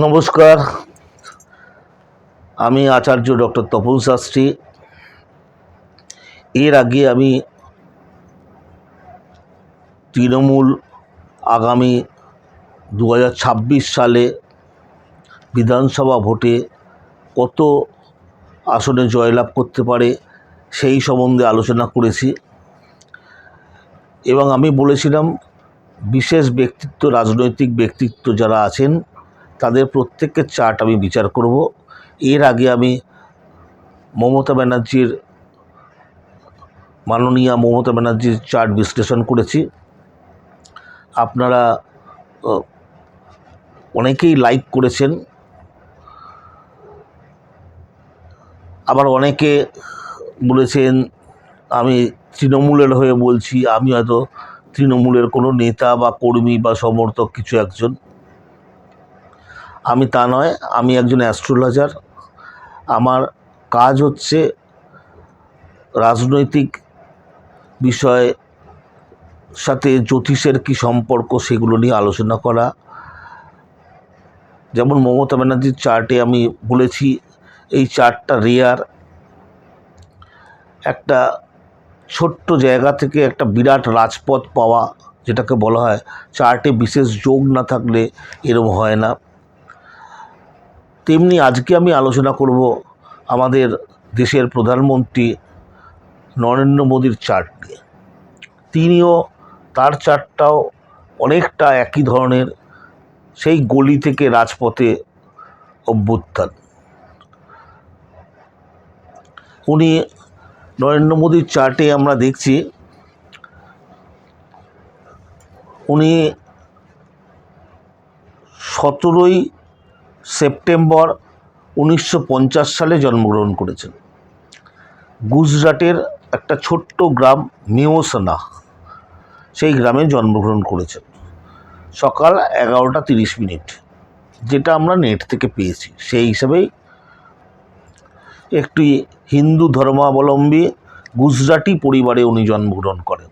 নমস্কার। আমি আচার্য ডক্টর তপন শাস্ত্রী। এর আগে আমি তৃণমূল আগামী দু হাজার ছাব্বিশ সালে বিধানসভা ভোটে কত আসনে জয়লাভ করতে পারে সেই সম্বন্ধে আলোচনা করেছি। এবং আমি বলেছিলাম, বিশেষ ব্যক্তিত্ব, রাজনৈতিক ব্যক্তিত্ব যারা আছেন তাদের প্রত্যেকের চার্ট আমি বিচার করব। এর আগে আমি মমতা ব্যানার্জির মাননীয়া মমতা ব্যানার্জির চার্ট বিশ্লেষণ করেছি। আপনারা অনেকেই লাইক করেছেন। আবার অনেকে বলেছেন, আমি তৃণমূলের হয়ে বলছি, আমি হয়তো তৃণমূলের কোনো নেতা বা কর্মী বা সমর্থক কিছু একজন। আমি তা নয়, আমি একজন অ্যাস্ট্রোলজার। আমার কাজ হচ্ছে রাজনৈতিক বিষয় সাথে জ্যোতিষের কি সম্পর্ক সেগুলো নিয়ে আলোচনা করা। যেমন মমতা ব্যানার্জির চার্টে আমি বলেছি, এই চার্টটা রেয়ার একটা ছোট্ট জায়গা থেকে একটা বিরাট রাজপথ পাওয়া, যেটাকে বলা হয়, চার্টে বিশেষ যোগ না থাকলে এরম হয় না। তেমনি আজকে আমি আলোচনা করব আমাদের দেশের প্রধানমন্ত্রী নরেন্দ্র মোদীর চার্ট নিয়ে। তিনিও তার চার্টটাও অনেকটা একই ধরনের, সেই গলি থেকে রাজপথে অভ্যুত্থান। উনি নরেন্দ্র মোদীর চার্টে আমরা দেখছি, উনি সতেরোই সেপ্টেম্বর উনিশশো পঞ্চাশ সালে জন্মগ্রহণ করেছেন। গুজরাটের একটা ছোট্ট গ্রাম মিওসনা, সেই গ্রামে জন্মগ্রহণ করেছেন। সকাল এগারোটা তিরিশ মিনিট, যেটা আমরা নেট থেকে পেয়েছি। সেই হিসাবেই একটি হিন্দু ধর্মাবলম্বী গুজরাটি পরিবারে উনি জন্মগ্রহণ করেন।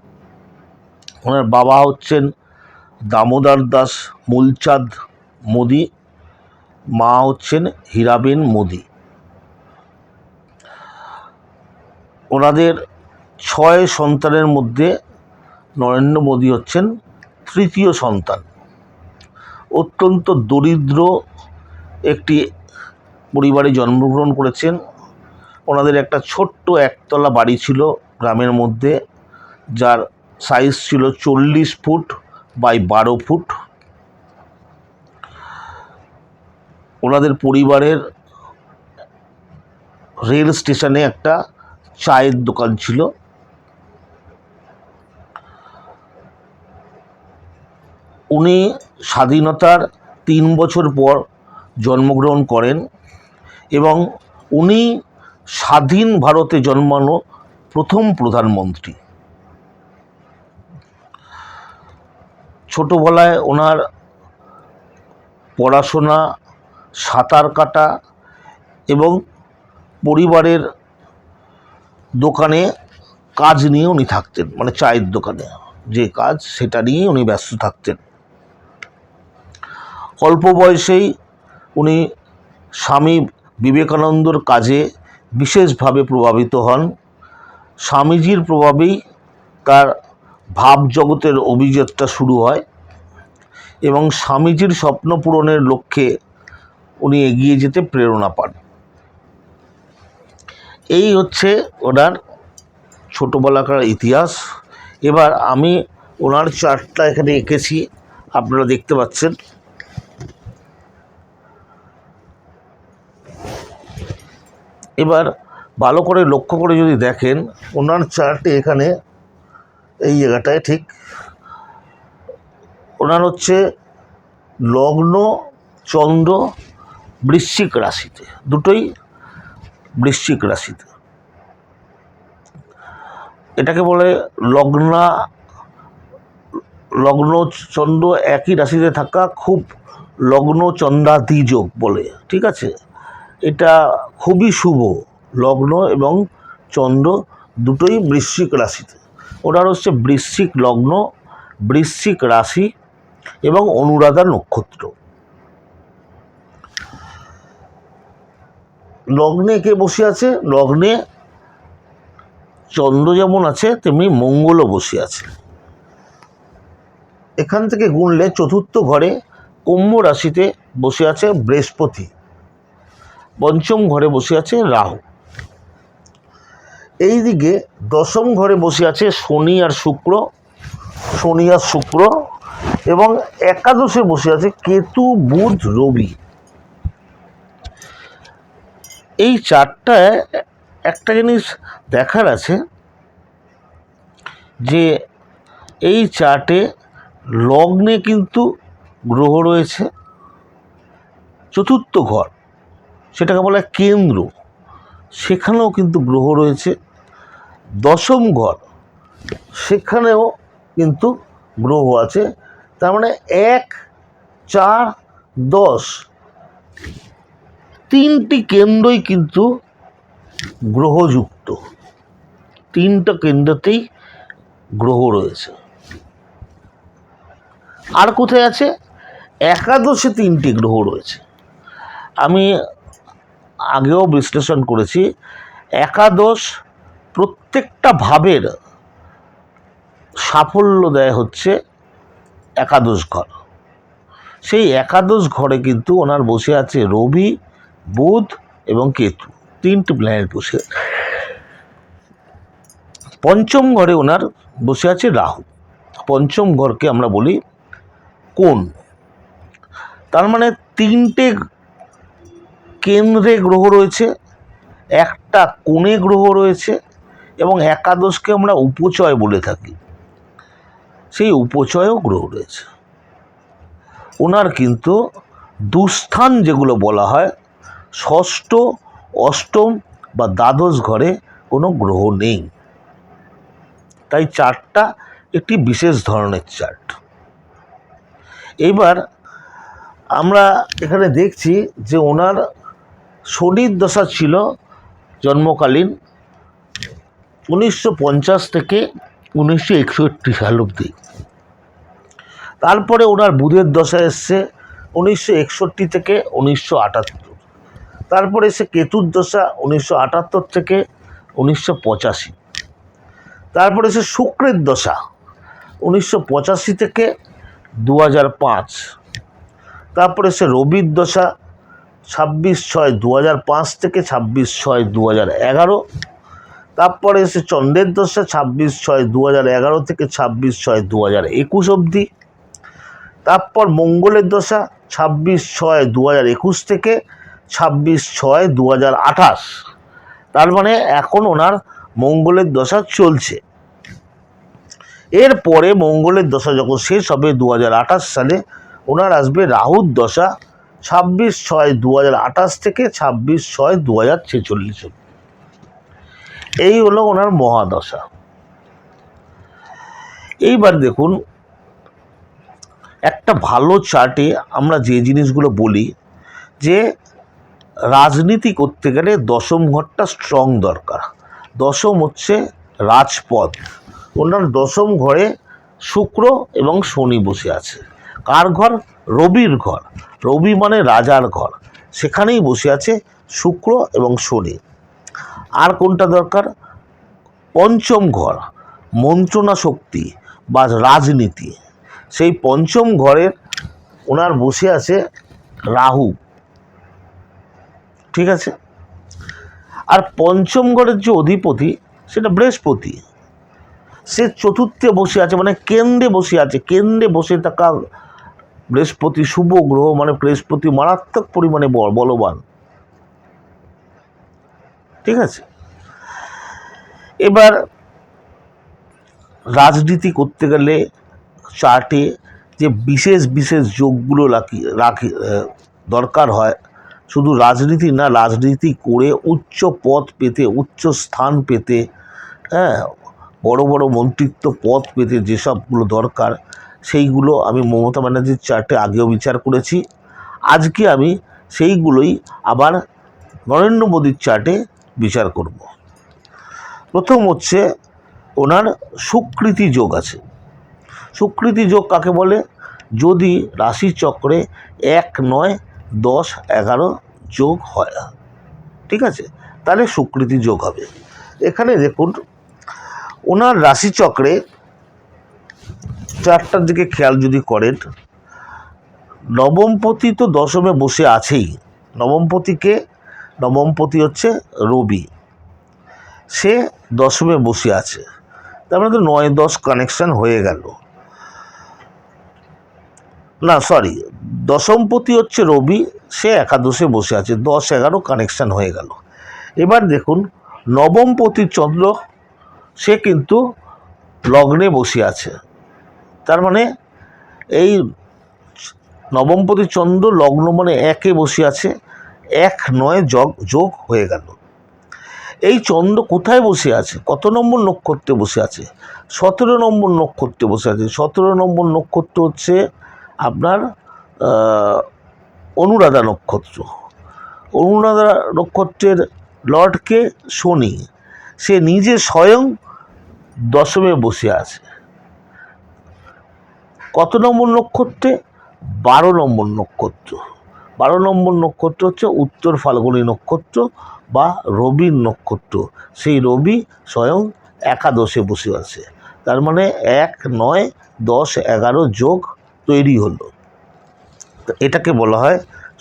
ওনার বাবা হচ্ছেন দামোদর দাস মূলচাঁদ মোদি। মা হচ্ছেন হীরাবেন মোদি। ওনাদের ছয় সন্তানের মধ্যে নরেন্দ্র মোদী হচ্ছেন তৃতীয় সন্তান। অত্যন্ত দরিদ্র একটি পরিবারে জন্মগ্রহণ করেছেন। ওনাদের একটা ছোট্ট একতলা বাড়ি ছিল গ্রামের মধ্যে, যার সাইজ ছিল চল্লিশ ফুট বাই বারো ফুট। ওনাদের পরিবারের রেল স্টেশনে একটা চায়ের দোকান ছিল। উনি স্বাধীনতার তিন বছর পর জন্মগ্রহণ করেন এবং উনি স্বাধীন ভারতে জন্মানো প্রথম প্রধানমন্ত্রী। ছোটোবেলায় ওনার পড়াশোনা সাঁতার কাটা এবং পরিবারের দোকানে কাজ নিয়ে উনি থাকতেন মানে চায়ের দোকানে। যে কাজ সেটা নিয়েই উনি ব্যস্ত থাকতেন। অল্প বয়সেই উনি স্বামী বিবেকানন্দর কাজে বিশেষভাবে প্রভাবিত হন। স্বামীজির প্রভাবেই তার ভাবজগতের অভিযাত্রা শুরু হয় এবং স্বামীজির স্বপ্ন পূরণের লক্ষ্যে উনি এগিয়ে যেতে প্রেরণা পান। এই হচ্ছে ওনার ছোটোবেলাকার ইতিহাস। এবার আমি ওনার চার্টটা এখানে এঁকেছি, আপনারা দেখতে পাচ্ছেন। এবার ভালো করে লক্ষ্য করে যদি দেখেন, ওনার চার্টে এখানে এই জায়গাটায় ঠিক ওনার হচ্ছে লগ্ন, চন্দ্র বৃশ্চিক রাশিতে, দুটোই বৃশ্চিক রাশিতে। এটাকে বলে লগ্না, লগ্ন চন্দ্র একই রাশিতে থাকা, খুব লগ্ন চন্দ্রাদি যোগ বলে, ঠিক আছে? এটা খুবই শুভ, লগ্ন এবং চন্দ্র দুটোই বৃশ্চিক রাশিতে। ওনার হচ্ছে বৃশ্চিক লগ্ন, বৃশ্চিক রাশি এবং অনুরাধা নক্ষত্র। লগ্নে কে বসে আছে? লগ্নে চন্দ্র যেমন আছে, তেমনি মঙ্গলও বসে আছে। এখান থেকে গুনলে চতুর্থ ঘরে কুম্ভ রাশিতে বসে আছে বৃহস্পতি। পঞ্চম ঘরে বসে আছে রাহু। এইদিকে দশম ঘরে বসে আছে শনি আর শুক্র, শনি আর শুক্র এবং একাদশে বসে আছে কেতু, বুধ, রবি। এই চারটায় একটা জিনিস দেখার আছে যে এই চার্টে লগ্নে কিন্তু গ্রহ রয়েছে, চতুর্থ ঘর, সেটাকে বলা কেন্দ্র, সেখানেও কিন্তু গ্রহ রয়েছে, দশম ঘর, সেখানেও কিন্তু গ্রহ আছে, তার মানে এক, চার, দশ তিনটি কেন্দ্রই কিন্তু গ্রহযুক্ত। তিনটা কেন্দ্রতেই গ্রহ রয়েছে। আর কোথায় আছে? একাদশে তিনটি গ্রহ রয়েছে। আমি আগেও বিশ্লেষণ করেছি, একাদশ প্রত্যেকটা ভাবের সাফল্য দেয় হচ্ছে একাদশ ঘর। সেই একাদশ ঘরে কিন্তু ওনার বসে আছে রবি বুধ এবং কেতু, তিনটি প্ল্যানেট বসে। পঞ্চম ঘরে ওনার বসে আছে রাহু। পঞ্চম ঘরকে আমরা বলি কোন। তার মানে তিনটে কেন্দ্রে গ্রহ রয়েছে, একটা কোণে গ্রহ রয়েছে এবং একাদশকে আমরা উপচয় বলে থাকি। সেই উপচয়ও গ্রহ রয়েছে। ওনার কিন্তু দুস্থান যেগুলো বলা হয় ষষ্ঠ, অষ্টম বা দ্বাদশ ঘরে কোনো গ্রহ নেই। তাই চার্টটা একটি বিশেষ ধরনের চার্ট। এইবার আমরা এখানে দেখছি যে ওনার শনির দশা ছিল জন্মকালীন উনিশশো পঞ্চাশ থেকে উনিশশো একষট্টি সাল অবধি। তারপরে ওনার বুধের দশা এসছে উনিশশো একষট্টি থেকে উনিশশো আটাত্তর। তারপরে এসে কেতুর দশা উনিশশো আটাত্তর থেকে উনিশশো পঁচাশি। তারপরে এসে শুক্রের দশা উনিশশো পঁচাশি থেকে দু হাজার পাঁচ। তারপরে সে রবির দশা ছাব্বিশ ছয় দু হাজার পাঁচ থেকে ছাব্বিশ ছয় দু হাজার এগারো। তারপরে এসে চন্দ্রের দশা ছাব্বিশ ছয় দু হাজার এগারো থেকে ছাব্বিশ ছয় দু হাজার একুশ অবধি। তারপর মঙ্গলের দশা ছাব্বিশ ছয় দু হাজার একুশ থেকে ছাব্বিশ ছয় দু আঠাশ। তার মানে এখন ওনার মঙ্গলের দশা চলছে। এরপরে মঙ্গলের দশা যখন শেষ হবে দু হাজার আঠাশ সালে, ওনার আসবে রাহুর দশা ছাব্বিশ ছয় দু থেকে ছাব্বিশ ছয় দু হাজার ছেচল্লিশ এই হলো ওনার মহাদশা। এইবার দেখুন, একটা ভালো চার্টে আমরা যে জিনিসগুলো বলি, যে রাজনীতি করতে গেলে দশম ঘরটা স্ট্রং দরকার। দশম হচ্ছে রাজপথ। ওনার দশম ঘরে শুক্র এবং শনি বসে আছে। কার ঘর? রবির ঘর। রবি মানে রাজার ঘর। সেখানেই বসে আছে শুক্র এবং শনি। আর কোনটা দরকার? পঞ্চম ঘর, মন্ত্রণা শক্তি বা রাজনীতি। সেই পঞ্চম ঘরের ওনার বসে আছে রাহু। ঠিক আছে? আর পঞ্চম যে অধিপতি, সেটা বৃহস্পতি। সে চতুর্থে বসে আছে মানে কেন্দ্রে বসে আছে, কেন্দ্রে বসে থাকা বৃহস্পতি শুভ গ্রহ মানে বৃহস্পতি মারাত্মক পরিমাণে বলবান। ঠিক আছে? এবার রাজনীতি করতে গেলে চার্টে যে বিশেষ বিশেষ যোগগুলো রাখি রাখি দরকার হয় শুধু রাজনীতি না, রাজনীতি করে উচ্চ পদ পেতে, উচ্চ স্থান পেতে হ্যাঁ বড় বড় মন্ত্রিত্ব পদ পেতে যেসবগুলো দরকার, সেইগুলো আমি মমতা ব্যানার্জির চার্টে আগেও বিচার করেছি। আজকে আমি সেইগুলোই আবার নরেন্দ্র মোদীর চার্টে বিচার করব। প্রথম হচ্ছে ওনার সুকৃতি যোগ আছে। সুকৃতি যোগ কাকে বলে? যদি রাশিচক্রে এক নয় দশ এগারো যোগ হয় ঠিক আছে? তাহলে সুকৃতি যোগ হবে। এখানে দেখুন ওনার রাশিচক্রে চারটার দিকে খেয়াল যদি করেন, নবমপতি তো দশমে বসে আছেই। নবমপতিকে, নবমপতি হচ্ছে রবি। সে দশমে বসে আছে। তার মানে তো নয় দশ কানেকশন হয়ে গেল। না সরি দশমপতি হচ্ছে রবি, সে একাদশে বসে আছে, দশ এগারো কানেকশান হয়ে গেল। এবার দেখুন, নবমপতি চন্দ্র, সে কিন্তু লগ্নে বসে আছে। তার মানে এই নবমপতি চন্দ্র লগ্ন মানে একে বসে আছে, এক নয় যোগ যোগ হয়ে গেল। এই চন্দ্র কোথায় বসে আছে? কত নম্বর নক্ষত্রে বসে আছে? সতেরো নম্বর নক্ষত্রে বসে আছে। সতেরো নম্বর নক্ষত্র হচ্ছে আপনার অনুরাধা নক্ষত্র। অনুরাধা নক্ষত্রের লর্ডকে শনি, সে নিজে স্বয়ং দশমে বসে আছে। কত নম্বর নক্ষত্রে? বারো নম্বর নক্ষত্র। বারো নম্বর নক্ষত্র হচ্ছে উত্তর ফাল্গুনী নক্ষত্র বা রবির নক্ষত্র। সেই রবি স্বয়ং একাদশে বসে আছে। তার মানে এক, নয়, দশ, এগারো যোগ তৈরি হলো। এটাকে বলা হয়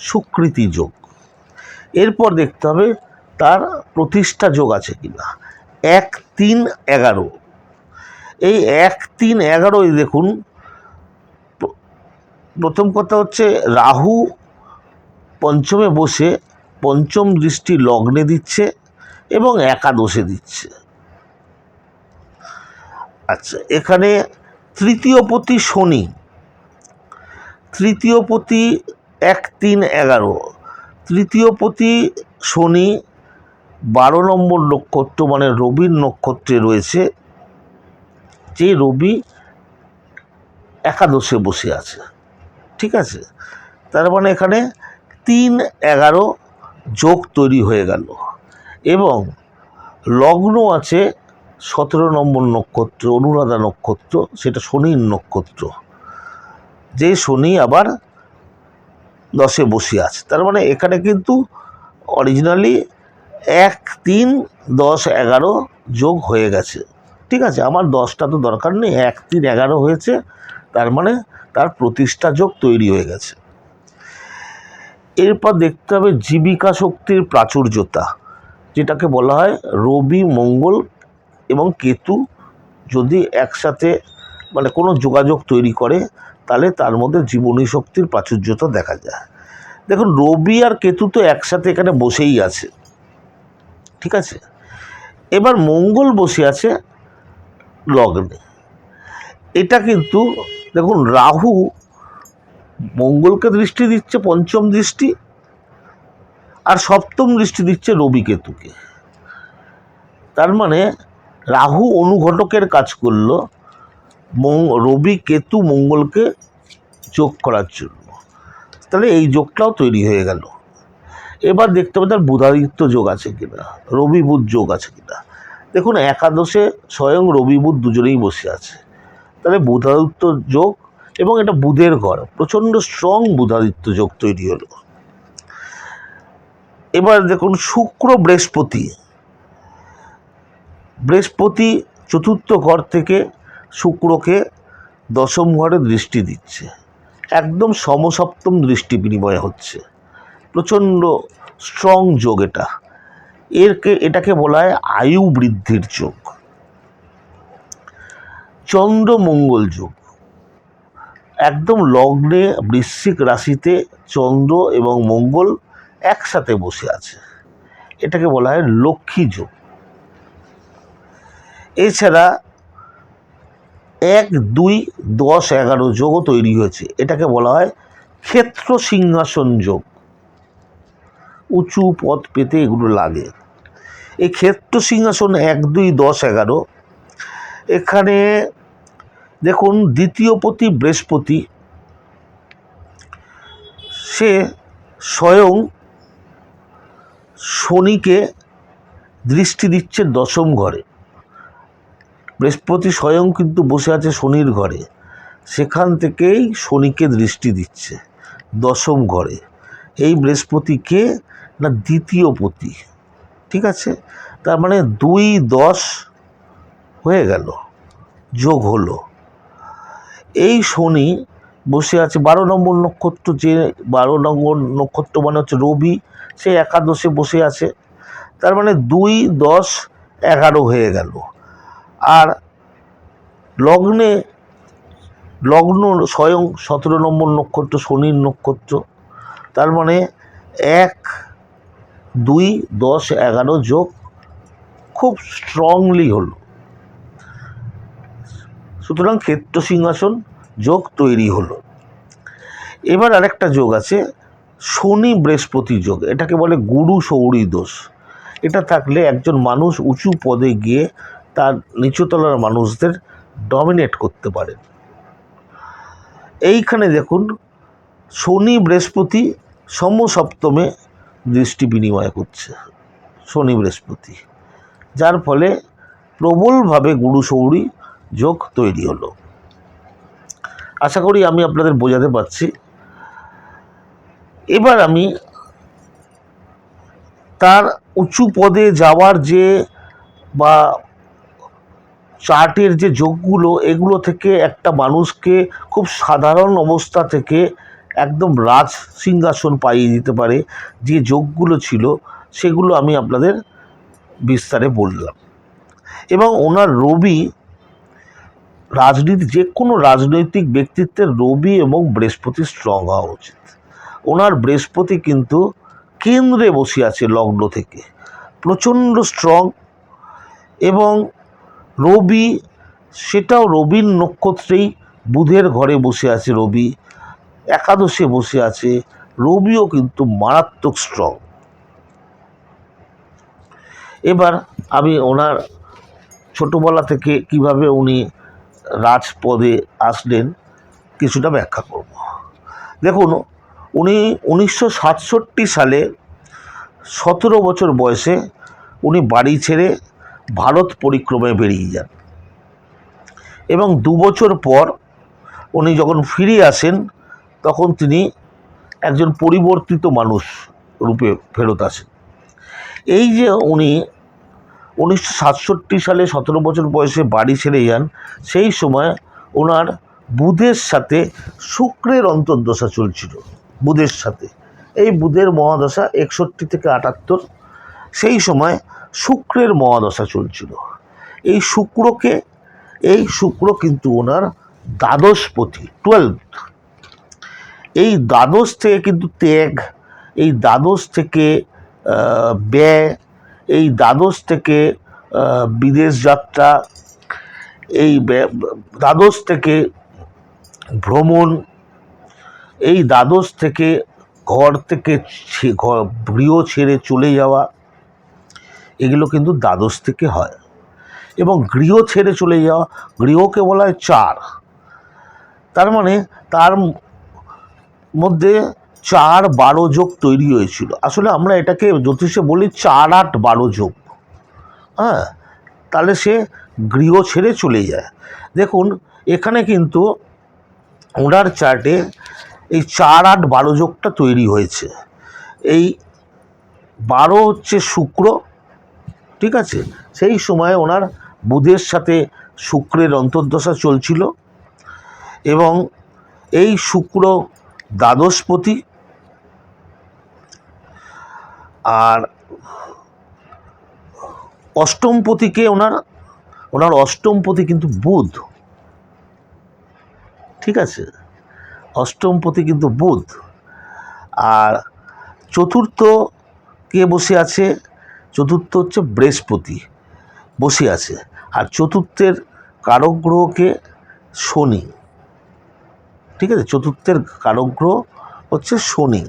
সুকৃতি যোগ এরপর দেখতে হবে তার প্রতিষ্ঠা যোগ আছে কিনা। এক তিন এগারো। এই এক তিন এগারোই দেখুন প্রথম কথা হচ্ছে রাহু পঞ্চমে বসে পঞ্চম দৃষ্টি লগ্নে দিচ্ছে এবং একাদশে দিচ্ছে। আচ্ছা এখানে তৃতীয়পতি শনি। তৃতীয়পতি এক তিন এগারো। তৃতীয় তৃতীয়পতি শনি বারো নম্বর নক্ষত্র মানে রবির নক্ষত্রে রয়েছে, যে রবি একাদশে বসে আছে। ঠিক আছে? তার মানে এখানে তিন এগারো যোগ তৈরি হয়ে গেল। এবং লগ্ন আছে সতেরো নম্বর নক্ষত্র, অনুরাধা নক্ষত্র, সেটা শনির নক্ষত্র। যে শনি আবার দশে বসে আছে, তার মানে এখানে কিন্তু অরিজিনালি এক, তিন, দশ, এগারো যোগ হয়ে গেছে, ঠিক আছে? আমার দশটা তো দরকার নেই, এক, তিন, এগারো হয়েছে, তার মানে তার প্রতিষ্ঠা যোগ তৈরি হয়ে গেছে। এরপর দেখতে হবে জীবিকা শক্তির প্রাচুর্যতা, যেটাকে বলা হয় রবি, মঙ্গল এবং কেতু, যদি একসাথে মানে কোনো যোগাযোগ তৈরি করে তাহলে তার মধ্যে জীবনী শক্তির প্রাচুর্যতা দেখা যায়। দেখুন, রবি আর কেতু তো একসাথে এখানে বসেই আছে। ঠিক আছে? এবার মঙ্গল বসে আছে লগ্নে। এটা কিন্তু, দেখুন, রাহু মঙ্গলকে দৃষ্টি দিচ্ছে, পঞ্চম দৃষ্টি, আর সপ্তম দৃষ্টি দিচ্ছে রবি কেতুকে। তার মানে রাহু অনুঘটকের কাজ করল রবি কেতু মঙ্গলকে যোগ করার জন্য। তাহলে এই যোগটাও তৈরি হয়ে গেল। এবার দেখতে হবে তার বুধাদিত্য যোগ আছে কিনা, রবি বুধ যোগ আছে কিনা। দেখুন, একাদশে স্বয়ং রবি বুধ দুজনেই বসে আছে। তাহলে বুধাদিত্য যোগ এবং এটা বুধের ঘর, প্রচণ্ড স্ট্রং বুধাদিত্য যোগ তৈরি হলো। এবার দেখুন, শুক্র বৃহস্পতি। বৃহস্পতি চতুর্থ ঘর থেকে শুক্রকে দশম ঘরে দৃষ্টি দিচ্ছে। একদম সমসপ্তম দৃষ্টি বিনিময় হচ্ছে। প্রচণ্ড স্ট্রং যোগ এটা। এরকে, এটাকে বলা হয় আয়ু বৃদ্ধির যোগ। চন্দ্র মঙ্গল যোগ। একদম লগ্নে বৃশ্চিক রাশিতে চন্দ্র এবং মঙ্গল একসাথে বসে আছে। এটাকে বলা হয় লক্ষ্মী যোগ। এছাড়া এক, দুই, দশ, এগারো যোগও তৈরি হয়েছে। এটাকে বলা হয় ক্ষেত্র সিংহাসন যোগ। উঁচু পথ পেতে এগুলো লাগে। এই ক্ষেত্র সিংহাসন এক, দুই, দশ, এগারো। এখানে দেখুন, দ্বিতীয় পতি বৃহস্পতি, সে স্বয়ং শনিকে দৃষ্টি দিচ্ছে দশম ঘরে। বৃহস্পতি স্বয়ং কিন্তু বসে আছে শনির ঘরে। সেখান থেকেই শনিকে দৃষ্টি দিচ্ছে, দশম ঘরে। এই বৃহস্পতিকে না দ্বিতীয় পতি, ঠিক আছে? তার মানে দুই দশ হয়ে গেল, যোগ হলো। এই শনি বসে আছে বারো নম্বর নক্ষত্র, যে বারো নম্বর নক্ষত্র মানে হচ্ছে রবি, সে একাদশে বসে আছে। তার মানে দুই দশ এগারো হয়ে গেল। আর লগ্নে, লগ্ন স্বয়ং সতেরো নম্বর নক্ষত্র, শনির নক্ষত্র। তার মানে এক, দুই, দশ, এগারো যোগ খুব স্ট্রংলি হলো। সুতরাং ক্ষেত্র সিংহাসন যোগ তৈরি হলো। এবার আরেকটা যোগ আছে, শনি বৃহস্পতি যোগ। এটাকে বলে গুরু সৌরী দোষ। এটা থাকলে একজন মানুষ উঁচু পদে গিয়ে তার নিচুতলার মানুষদের ডমিনেট করতে পারে। এইখানে দেখুন, শনি বৃহস্পতি সমসপ্তমে দৃষ্টি বিনিময় করছে শনি বৃহস্পতি। যার ফলে প্রবলভাবে গুরু সৌরী যোগ তৈরি হলো। আশা করি আমি আপনাদের বোঝাতে পারছি। এবার আমি তার উঁচু পদে যাওয়ার যে বা চার্টের যে যোগগুলো, এগুলো থেকে একটা মানুষকে খুব সাধারণ অবস্থা থেকে একদম রাজ সিংহাসন পাইয়ে দিতে পারে যে যোগগুলো ছিল, সেগুলো আমি আপনাদের বিস্তারে বললাম। এবং ওনার রবি রাজনীতি, যে কোনো রাজনৈতিক ব্যক্তিত্বের রবি এবং বৃহস্পতি স্ট্রং হওয়া উচিত। ওনার বৃহস্পতি কিন্তু কেন্দ্রে বসে আছে লগ্ন থেকে। প্রচণ্ড স্ট্রং এবং রবি, সেটাও রবির নক্ষত্রেই বুধের ঘরে বসে আছে রবি, একাদশে বসে আছে, রবিও কিন্তু মারাত্মক স্ট্রং এবার আমি ওনার ছোটোবেলা থেকে কীভাবে উনি রাজপদে আসলেন কিছুটা ব্যাখ্যা করব। দেখুন, উনি উনিশশো সাতষট্টি সালে সতেরো বছর বয়সে উনি বাড়ি ছেড়ে ভারত পরিক্রমায় বেরিয়ে যান। এবং দু বছর পর উনি যখন ফিরে আসেন, তখন তিনি একজন পরিবর্তিত মানুষ রূপে ফেরত আসেন। এই যে উনি উনিশশো সাতষট্টি সালে সতেরো বছর বয়সে বাড়ি ছেড়ে যান, সেই সময় ওনার বুধের সাথে শুক্রের অন্তর্দশা চলছিল, বুধের সাথে। এই বুধের মহাদশা একষট্টি থেকে আটাত্তর, সেই সময় শুক্রের মহাদশা চলছিল। এই শুক্রকে, এই শুক্র কিন্তু ওনার দ্বাদশপতি টুয়েলভ এই দ্বাদশ থেকে কিন্তু ত্যাগ, এই দ্বাদশ থেকে ব্যয়, এই দ্বাদশ থেকে বিদেশ যাত্রা, এই দ্বাদশ থেকে ভ্রমণ, এই দ্বাদশ থেকে ঘর থেকে গৃহ ছেড়ে চলে যাওয়া এগুলো কিন্তু দ্বাদশ থেকে হয়। এবং গৃহ ছেড়ে চলে যাওয়া, গৃহকে বলা হয় চার। তার মানে তার মধ্যে চার বারো যোগ তৈরি হয়েছিল। আসলে আমরা এটাকে জ্যোতিষে বলি চার আট বারো যোগ। হ্যাঁ তাহলে সে গৃহ ছেড়ে চলে যায়। দেখুন, এখানে কিন্তু ওনার চার্টে এই চার আট বারো যোগটা তৈরি হয়েছে। এই বারো হচ্ছে শুক্র ঠিক আছে? সেই সময় ওনার বুধের সাথে শুক্রের অন্তর্দশা চলছিল এবং এই শুক্র দ্বাদশপতি আর অষ্টমপতিকে ওনার ওনার অষ্টমপতি কিন্তু বুধ। ঠিক আছে? অষ্টমপতি কিন্তু বুধ। আর চতুর্থ কে বসে আছে? চতুর্থ হচ্ছে বৃহস্পতি, বসে আছে। আর চতুর্থের কারক গ্রহকে শনি, ঠিক আছে? চতুর্থের কারক গ্রহ হচ্ছে শনি।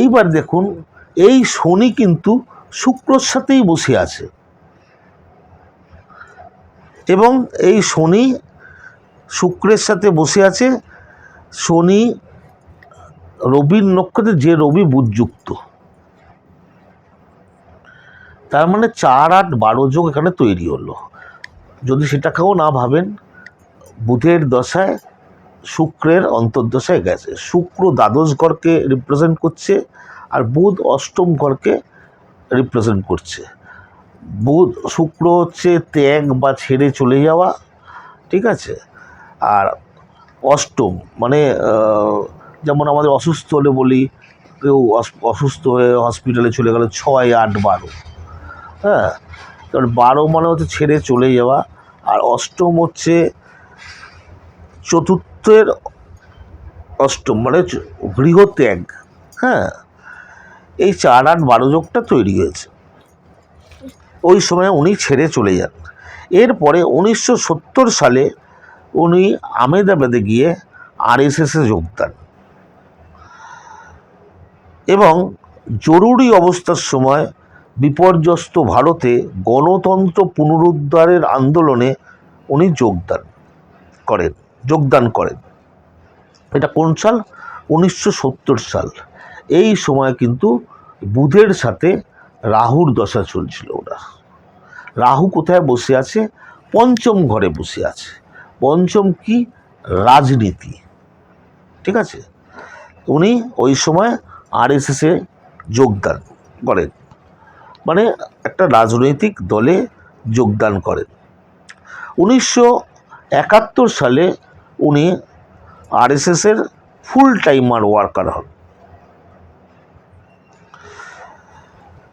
এইবার দেখুন, এই শনি কিন্তু শুক্রর সাথেই বসে আছে। এবং এই শনি শুক্রের সাথে বসে আছে। শনি রবির নক্ষত্রে, যে রবি বুধযুক্ত তার মানে চার আট বারো যোগ এখানে তৈরি হলো। যদি সেটা সেটাকেও না ভাবেন, বুধের দশায় শুক্রের অন্তর্দশায় গেছে। শুক্র দ্বাদশ ঘরকে রিপ্রেজেন্ট করছে আর বুধ অষ্টম ঘরকে রিপ্রেজেন্ট করছে। বুধ, শুক্র হচ্ছে ত্যাগ বা ছেড়ে চলে যাওয়া, ঠিক আছে? আর অষ্টম মানে যেমন আমাদের অসুস্থ হলে বলি, কেউ অসুস্থ হয়ে হসপিটালে চলে গেল ছয় আট বারো। হ্যাঁ? কারণ বারো মানে হচ্ছে ছেড়ে চলে যাওয়া। আর অষ্টম হচ্ছে চতুর্থের অষ্টম মানে গৃহত্যাগ। হ্যাঁ? এই চার আট বারো যোগটা তৈরি হয়েছে। ওই সময় উনি ছেড়ে চলে যান। এরপরে উনিশশো সত্তর সালে উনি আমেদাবাদে গিয়ে আরএসএসে যোগ দেন। এবং জরুরি অবস্থার সময় বিপর্যস্ত ভারতে গণতন্ত্র পুনরুদ্ধারের আন্দোলনে উনি যোগদান করেন যোগদান করেন। এটা কোন সাল? উনিশশো সত্তর সাল। এই সময় কিন্তু বুধের সাথে রাহুর দশা চলছিল ওরা রাহু কোথায় বসে আছে? পঞ্চম ঘরে বসে আছে। পঞ্চম কি? রাজনীতি। ঠিক আছে? উনি ওই সময় আরএসএসে যোগদান করেন। মানে একটা রাজনৈতিক দলে যোগদান করেন। উনিশশো একাত্তর সালে উনি আরএসএসের ফুল টাইমার ওয়ার্কার হন।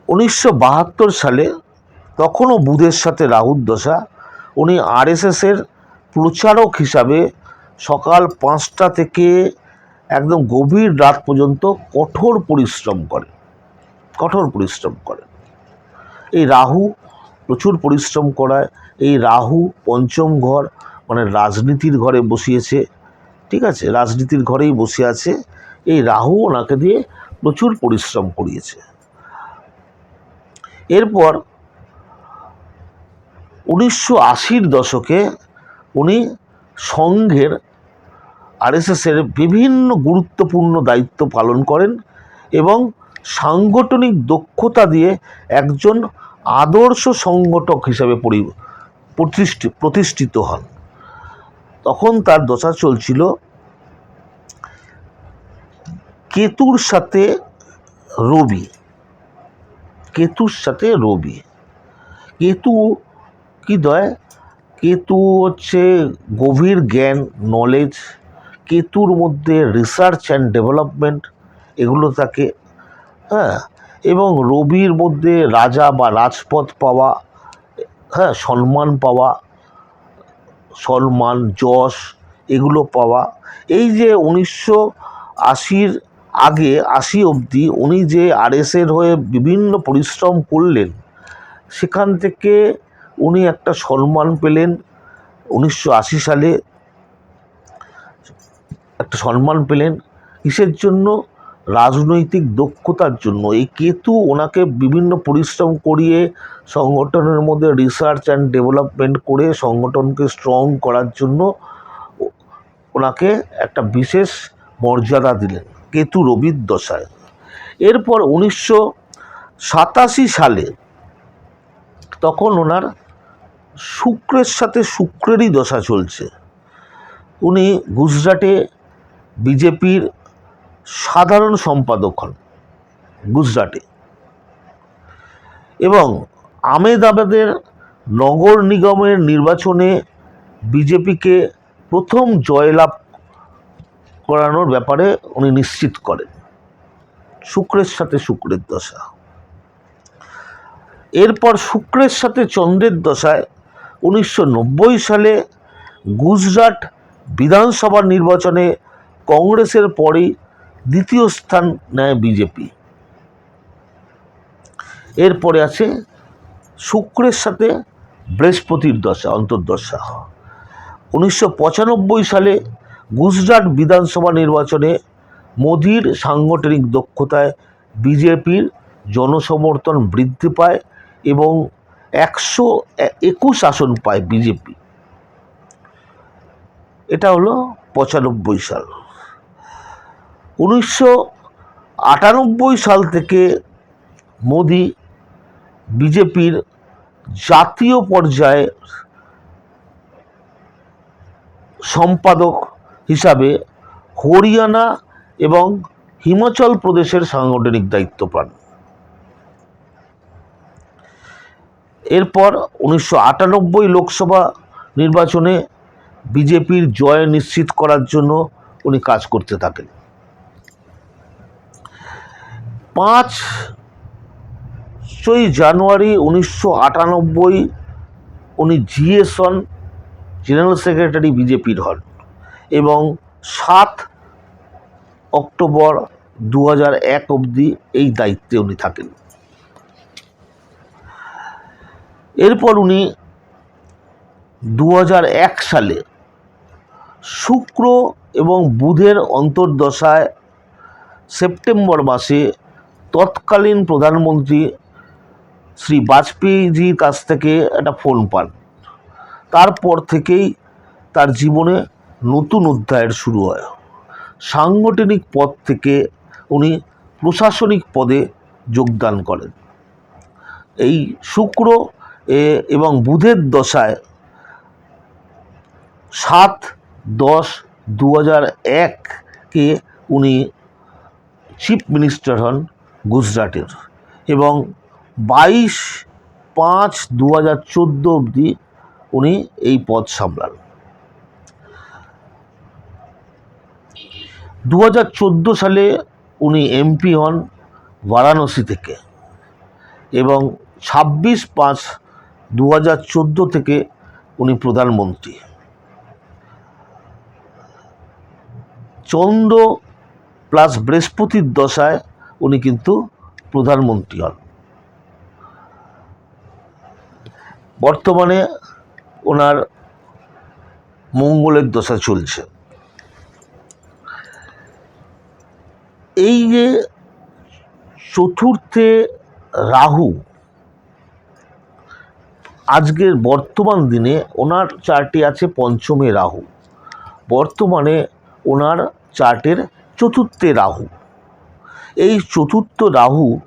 উনিশশো বাহাত্তর সালে তখনও বুধের সাথে রাহুর দশা উনি আরএসএসের প্রচারক হিসাবে সকাল পাঁচটা থেকে একদম গভীর রাত পর্যন্ত কঠোর পরিশ্রম করেন। কঠোর পরিশ্রম করেন। এই রাহু প্রচুর পরিশ্রম করায়, এই রাহু পঞ্চম ঘর মানে রাজনীতির ঘরে বসিয়েছে, ঠিক আছে? রাজনীতির ঘরেই বসে আছে, এই রাহু ওনাকে দিয়ে প্রচুর পরিশ্রম করিয়েছে। এরপর উনিশশো আশির দশকে উনি সংঘের আরএসএসের বিভিন্ন গুরুত্বপূর্ণ দায়িত্ব পালন করেন এবং সাংগঠনিক দক্ষতা দিয়ে একজন আদর্শ সংগঠক হিসাবে পরি, প্রতিষ্ঠি- প্রতিষ্ঠিত হন। তখন তার দশা চলছিল কেতুর সাথে রবি, কেতুর সাথে রবি। কেতু কি দয়? কেতু হচ্ছে গভীর জ্ঞান নলেজ কেতুর মধ্যে রিসার্চ অ্যান্ড ডেভেলপমেন্ট এগুলো থাকে হ্যাঁ এবং রবির মধ্যে রাজা বা রাজপথ পাওয়া হ্যাঁ সম্মান পাওয়া সম্মান যশ, এগুলো পাওয়া। এই যে উনিশশো আশির আগে, আশি অবধি উনি যে আরএসের হয়ে বিভিন্ন পরিশ্রম করলেন, সেখান থেকে উনি একটা সম্মান পেলেন। উনিশশো আশি সালে একটা সম্মান পেলেন। কিসের জন্য? রাজনৈতিক দক্ষতার জন্য। এই কেতু ওনাকে বিভিন্ন পরিশ্রম করিয়ে সংগঠনের মধ্যে রিসার্চ অ্যান্ড ডেভেলপমেন্ট করে সংগঠনকে স্ট্রং করার জন্য ওনাকে একটা বিশেষ মর্যাদা দিলেন, কেতু রবির দশায় এরপর উনিশশো সাতাশি সালে তখন ওনার শুক্রের সাথে শুক্রেরই দশা চলছে। উনি গুজরাটে বিজেপির সাধারণ সম্পাদক হন গুজরাটে। এবং আমেদাবাদের নগর নিগমের নির্বাচনে বিজেপিকে প্রথম জয়লাভ করানোর ব্যাপারে উনি নিশ্চিত করেন। শুক্রের সাথে শুক্রের দশা। এরপর শুক্রের সাথে চন্দ্রের দশায় উনিশশো নব্বই সালে গুজরাট বিধানসভা নির্বাচনে কংগ্রেসের পরেই দ্বিতীয় স্থান নেয় বিজেপি এরপরে আছে শুক্রের সাথে বৃহস্পতির দশা, অন্তর্দশা। উনিশশো পঁচানব্বই সালে গুজরাট বিধানসভা নির্বাচনে মোদির সাংগঠনিক দক্ষতায় বিজেপির জনসমর্থন বৃদ্ধি পায় এবং একশো একুশ আসন পায় বিজেপি এটা হলো পঁচানব্বই সাল। উনিশশো আটানব্বই সাল থেকে মোদি বিজেপির জাতীয় পর্যায়ে সম্পাদক হিসাবে হরিয়ানা এবং হিমাচল প্রদেশের সাংগঠনিক দায়িত্ব পান। এরপর উনিশশো আটানব্বই লোকসভা নির্বাচনে বিজেপির জয় নিশ্চিত করার জন্য উনি কাজ করতে থাকেন। পাঁচ চই জানুয়ারি উনিশশো আটানব্বই উনি জিএস হন জেনারেল সেক্রেটারি বিজেপির হন এবং সাত অক্টোবর দু এক অবধি এই দায়িত্বে উনি থাকেন। এরপর উনি দু এক সালে শুক্র এবং বুধের অন্তর্দশায় সেপ্টেম্বর মাসে তৎকালীন প্রধানমন্ত্রী শ্রী বাজপেয়ীজির কাছ থেকে একটা ফোন পান। তারপর থেকেই তার জীবনে নতুন অধ্যায়ের শুরু হয়। সাংগঠনিক পদ থেকে উনি প্রশাসনিক পদে যোগদান করেন। এই শুক্র এবং বুধের দশায় সাত দশ দু হাজার এককে উনি চিফ মিনিস্টার হন। গুজরাটের। এবং বাইশ পাঁচ দু হাজার চোদ্দ অবধি উনি এই পদ সামলান। দু হাজার চোদ্দ সালে উনি এমপি হন বারাণসী থেকে এবং ছাব্বিশ পাঁচ দু হাজার চোদ্দ থেকে উনি প্রধানমন্ত্রী। চন্দ্র প্লাস বৃহস্পতির দশায় উনি কিন্তু প্রধানমন্ত্রী হন। বর্তমানে ওনার মঙ্গলের দশা চলছে। এই যে চতুর্থে রাহু, আজকের বর্তমান দিনে ওনার চার্টে আছে পঞ্চমে রাহু। বর্তমানে ওনার চার্টের চতুর্থে রাহু। এই চতুর্থ রাহু,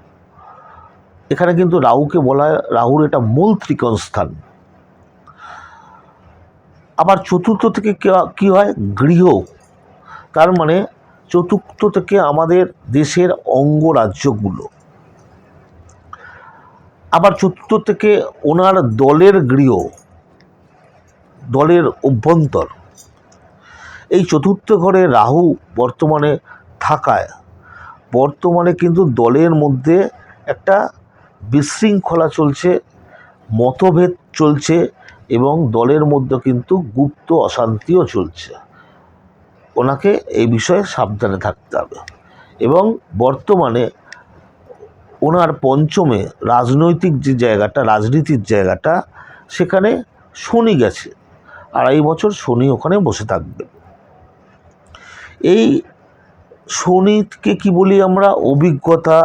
এখানে কিন্তু রাহুকে বলা হয়, রাহুর এটা মূল ত্রিকোণ স্থান। আবার চতুর্থ থেকে কে- হয়? গৃহ। তার মানে চতুর্থ থেকে আমাদের দেশের অঙ্গরাজ্যগুলো আবার চতুর্থ থেকে ওনার দলের গৃহ, দলের অভ্যন্তর। এই চতুর্থ ঘরে রাহু বর্তমানে থাকায় বর্তমানে কিন্তু দলের মধ্যে একটা বিশৃঙ্খলা চলছে, মতভেদ চলছে এবং দলের মধ্যে কিন্তু গুপ্ত অশান্তিও চলছে। ওনাকে এই বিষয়ে সাবধানে থাকতে হবে। এবং বর্তমানে ওনার পঞ্চমে রাজনৈতিক যে জায়গাটা, রাজনীতির জায়গাটা, সেখানে শনি গেছে। আড়াই বছর শনি ওখানে বসে থাকবে এই শনিকে কি বলি আমরা? অভিজ্ঞতা,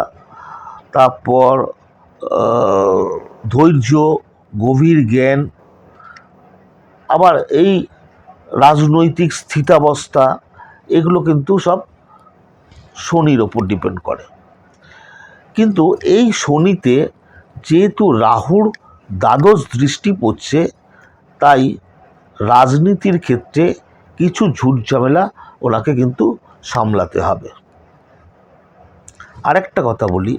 তারপর ধৈর্য, গভীর জ্ঞান, আবার এই রাজনৈতিক স্থিতাবস্থা, এগুলো কিন্তু সব শনির ওপর ডিপেন্ড করে। কিন্তু এই শনিতে যেহেতু রাহুর দ্বাদশ দৃষ্টি পড়ছে, তাই রাজনীতির ক্ষেত্রে কিছু ঝুট ঝামেলা ওনাকে কিন্তু সামলাতে হবে। আরেকটা কথা বলি,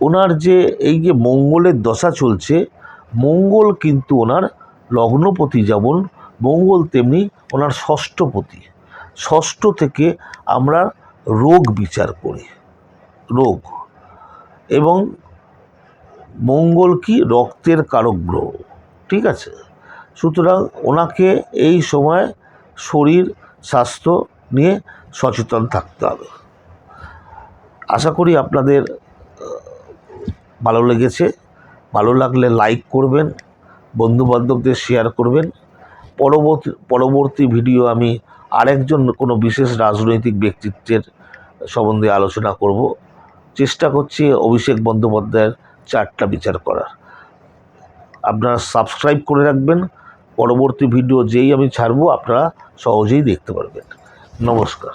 ওনার যে এই যে মঙ্গলের দশা চলছে, মঙ্গল কিন্তু ওনার লগ্নপতি যেমন, মঙ্গল তেমনি ওনার ষষ্ঠপতি। ষষ্ঠ থেকে আমরা রোগ বিচার করি, রোগ। এবং মঙ্গল কি? রক্তের কারক গ্রহ ঠিক আছে? সুতরাং ওনাকে এই সময় শরীর, স্বাস্থ্য নিয়ে সচেতন থাকতে হবে। আশা করি আপনাদের ভালো লেগেছে। ভালো লাগলে লাইক করবেন, বন্ধুবান্ধবদের শেয়ার করবেন। পরবর্তী পরবর্তী ভিডিও আমি আরেকজন কোনো বিশেষ রাজনৈতিক ব্যক্তিত্বের সম্বন্ধে আলোচনা করব। চেষ্টা করছি অভিষেক বন্দ্যোপাধ্যায়ের চারটা বিচার করার। আপনারা সাবস্ক্রাইব করে রাখবেন। পরবর্তী ভিডিও যেই আমি ছাড়বো, আপনারা সহজেই দেখতে পারবেন। নমস্কার।